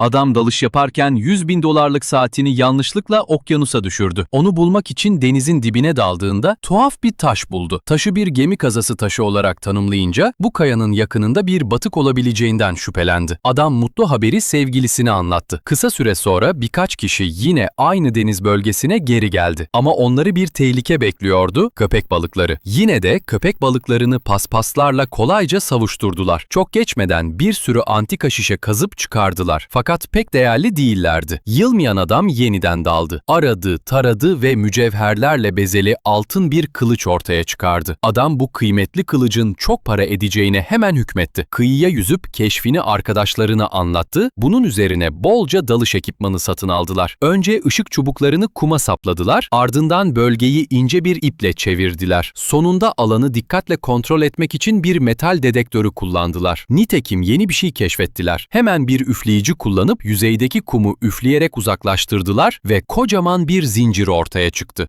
Adam dalış yaparken 100 bin dolarlık saatini yanlışlıkla okyanusa düşürdü. Onu bulmak için denizin dibine daldığında tuhaf bir taş buldu. Taşı bir gemi kazası taşı olarak tanımlayınca bu kayanın yakınında bir batık olabileceğinden şüphelendi. Adam mutlu haberi sevgilisine anlattı. Kısa süre sonra birkaç kişi yine aynı deniz bölgesine geri geldi. Ama onları bir tehlike bekliyordu, köpek balıkları. Yine de köpek balıklarını paspaslarla kolayca savuşturdular. Çok geçmeden bir sürü antika şişe kazıp çıkardılar. Fakat pek değerli değillerdi. Yılmayan adam yeniden daldı. Aradı, taradı ve mücevherlerle bezeli altın bir kılıç ortaya çıkardı. Adam bu kıymetli kılıcın çok para edeceğine hemen hükmetti. Kıyıya yüzüp keşfini arkadaşlarına anlattı. Bunun üzerine bolca dalış ekipmanı satın aldılar. Önce ışık çubuklarını kuma sapladılar, ardından bölgeyi ince bir iple çevirdiler. Sonunda alanı dikkatle kontrol etmek için bir metal dedektörü kullandılar. Nitekim yeni bir şey keşfettiler. Hemen bir üfleyici kullanıp yüzeydeki kumu üfleyerek uzaklaştırdılar ve kocaman bir zincir ortaya çıktı.